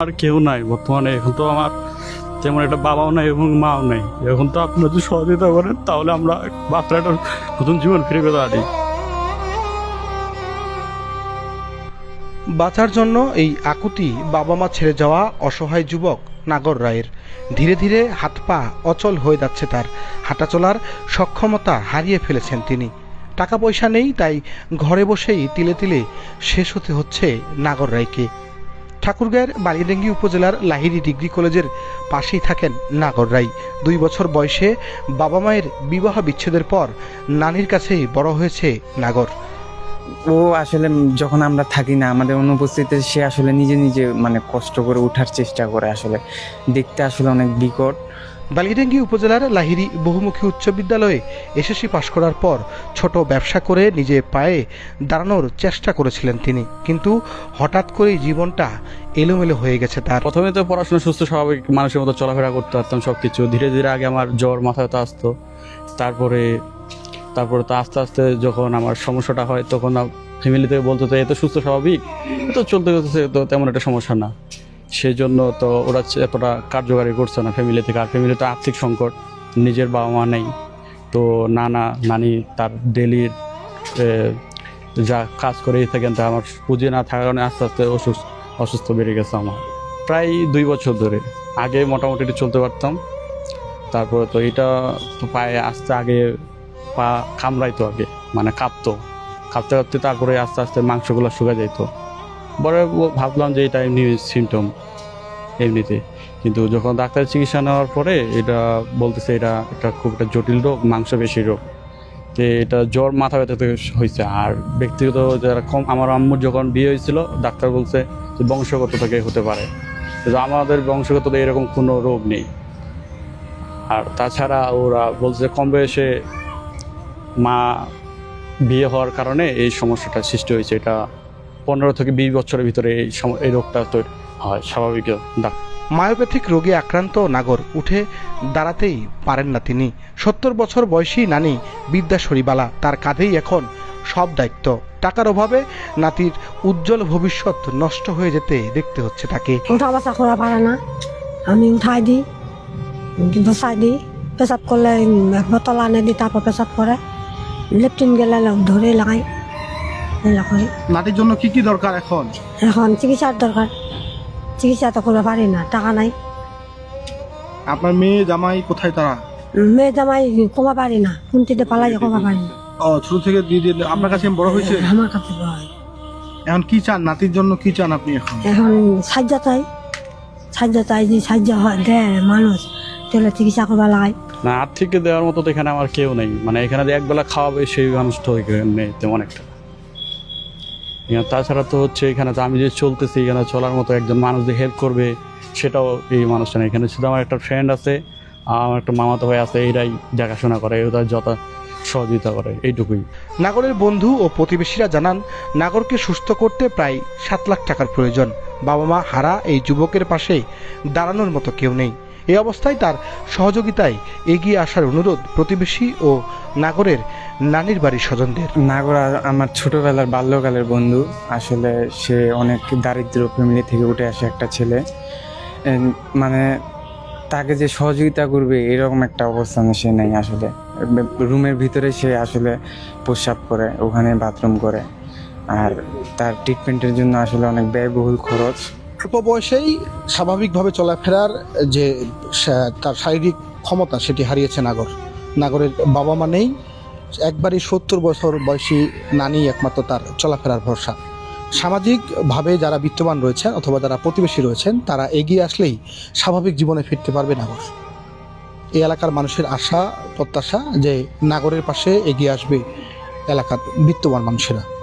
আর কেউ নাই বর্তমানে। এখন তো আমার তেমন একটা বাবাও নাই এবং মাও নাই। এখন তো আপনারা যদি সহযোগিতা করেন, তাহলে আমরা বাচ্চাটার নতুন জীবন ফিরে পেতে পারি। বাঁচার জন্য এই আকুতি বাবা মা ছেড়ে যাওয়া অসহায় যুবক নাগর রায়ের। ধীরে ধীরে হাত পা অচল হয়ে যাচ্ছে তার। হাঁটা চলার সক্ষমতা হারিয়ে ফেলেছেন তিনি। টাকা পয়সা নেই, তাই ঘরে বসেই তিলে তিলে শেষ হতে হচ্ছে নাগর রায়কে। ঠাকুরগাঁয়ের বালিডেঙ্গি উপজেলার লাহিড়ি ডিগ্রি কলেজের পাশেই থাকেন নাগর রাই দুই বছর বয়সে বাবা মায়ের বিবাহ বিচ্ছেদের পর নানির কাছেই বড় হয়েছে নাগর। ও আসলে যখন আমরা থাকি না, আমাদের অনুপস্থিতিতে সে আসলে নিজে নিজে মানে কষ্ট করে ওঠার চেষ্টা করে আসলে। দেখতে আসলে অনেক বিকট। বালিডেঙ্গি উপজেলার লাহিড়ি বহুমুখী উচ্চ বিদ্যালয়ে এসএসসি পাশ করার পর ছোট ব্যবসা করে নিজে পায়ে দাঁড়ানোর চেষ্টা করেছিলেন তিনি। কিন্তু হঠাৎ করেই জীবনটা এলোমেলো হয়ে গেছে তার। প্রথমে তো পড়াশোনা সুস্থ, স্বাভাবিক, মানুষের মতো চলাফেরা করতে পারতাম সব কিছু ধীরে ধীরে আগে আমার জ্বর মাথা ব্যথা আসতো। তারপরে তারপরে তো আস্তে আস্তে যখন আমার সমস্যাটা হয়, তখন ফ্যামিলি থেকে বলতো, তো এ তো সুস্থ, স্বাভাবিক? তো চলতে চলতে তো তেমন একটা সমস্যা না। সেই জন্য তো ওরা এতটা কার্যকারী করছে না ফ্যামিলি থেকে। আর ফ্যামিলি তো আর্থিক সংকট, নিজের বাবা মা নেই। তো নানা, নানি তার ডেলির যা কাজ করেই থাকেন, তা আমার পুঁজি না থাকার কারণে আস্তে আস্তে অসুস্থ অসুস্থ বেড়ে গেছে আমার। প্রায় দুই বছর ধরে। আগে মোটামুটি চলতে পারতাম। তারপরে তো এটা তো পায়ে আস্তে আগে পা কামড়াইতো আগে মানে কাঁপতো। কাঁপতে কাঁপতে তারপরে আস্তে আস্তে মাংসগুলো শুকা যাইতো। পরে ভাবলাম যে এটা এমনি সিমটম এমনিতে। কিন্তু যখন ডাক্তারের চিকিৎসা নেওয়ার পরে এটা বলতেছে এটা একটা খুব একটা জটিল রোগ মাংস বেশি রোগ। তো এটা জ্বর, মাথা ব্যথা থেকে হয়েছে আর ব্যক্তিগত যারা কম, আমার আম্মুর যখন বিয়ে হয়েছিল, ডাক্তার বলছে যে বংশগত থেকে হতে পারে। কিন্তু আমাদের বংশগত এরকম কোনো রোগ নেই। আর তাছাড়া ওরা বলছে কম বয়সে মা বিয়ে হওয়ার কারণে এই সমস্যাটা সৃষ্টি হয়েছে। এটা পনেরো থেকে বিশ বছরের ভিতরে এই সম- এই রোগটা তৈরি হয় স্বাভাবিক ডাক্তার মায়োপ্যাথিক রোগে আক্রান্ত নাগর উঠে দাঁড়াতেই পারেন না তিনি। সত্তর বছর বয়সী নানি বিদ্যাশরীবালা তার কাঁধেই এখন সব দায়িত্ব। টাকার অভাবে নাতির উজ্জ্বল ভবিষ্যৎ নষ্ট হয়ে যেতে দেখতে হচ্ছে তাকে। উঠা বসা করা পারে না। আমি উঠাই দিই বসাই দিই পেশাব করলে বোতল আনে দিই তারপর পেশাব করে। লেফটিন গেলে ধরে লাগাই। এগুলো নাতির জন্য কি কি দরকার এখন? এখন চিকিৎসার দরকার। চিকিৎসা তো করতে পারি না টাকা নাই। আপনার মেয়ে জামাই কোথায় তারা? মেয়ে জামাই কমা পারি না কুন্তিতে পালাই কমা পারি না। ও ছোট থেকে দিয়ে দিয়ে আপনার কাছে বড় হয়েছে? আমার কাছে ভয়। এখন কি চান? নাতির জন্য কি চান আপনি এখন? এখন সাহায্য চাই। সাহায্য চাই যে সাহায্য হয় দেয় মানুষ তাহলে চিকিৎসা করবা লাগাই। না আর্থিক দেওয়ার মতো তো এখানে আমার কেউ নেই। মানে এখানে একবেলা খাওয়াবে সেই মানুষ তো এখানে নেই তেমন একটা। তাছাড়া তো হচ্ছে এখানে আমি যে চলতেছি, এখানে চলার মতো একজন মানুষ যে হেল্প করবে, সেটাও এই মানুষটা এখানে শুধু আমার একটা ফ্রেন্ড আছে, আমার একটা মামাতো ভাই আছে, এরাই দেখাশোনা করে, এরা যত সহযোগিতা করে, এইটুকুই। নাগরের বন্ধু ও প্রতিবেশীরা জানান, নাগরকে সুস্থ করতে প্রায় সাত লাখ টাকার প্রয়োজন। বাবা মা হারা এই যুবকের পাশে দাঁড়ানোর মতো কেউ নেই। এই অবস্থায় তার সহযোগিতায় এগিয়ে আসার অনুরোধ প্রতিবেশী ও নাগরের। নানির বাড়ির স্বজনদের? নাগরা আমার ছোটবেলার বাল্যকালের বন্ধু। আসলে সে অনেক দারিদ্র ফ্যামিলি থেকে উঠে আসে একটা ছেলে। মানে তাকে যে সহযোগিতা করবে এরকম একটা অবস্থানে সে নেই আসলে। রুমের ভিতরে সে আসলে প্রস্রাব করে ওখানে বাথরুম করে। আর তার ট্রিটমেন্টের জন্য আসলে অনেক ব্যয়বহুল খরচ। অল্প বয়সেই স্বাভাবিকভাবে চলাফেরার যে তার শারীরিক ক্ষমতা সেটি হারিয়েছে নাগর। নাগরের বাবা মা নেই একবারই সত্তর বছর বয়সী নানি একমাত্র তার চলাফেরার ভরসা। সামাজিকভাবে যারা বিত্তবান রয়েছেন অথবা যারা প্রতিবেশী রয়েছেন, তারা এগিয়ে আসলেই স্বাভাবিক জীবনে ফিরতে পারবে নাগর এই এলাকার মানুষের আশা, প্রত্যাশা যে নাগরের পাশে এগিয়ে আসবে এলাকার বিত্তবান মানুষেরা।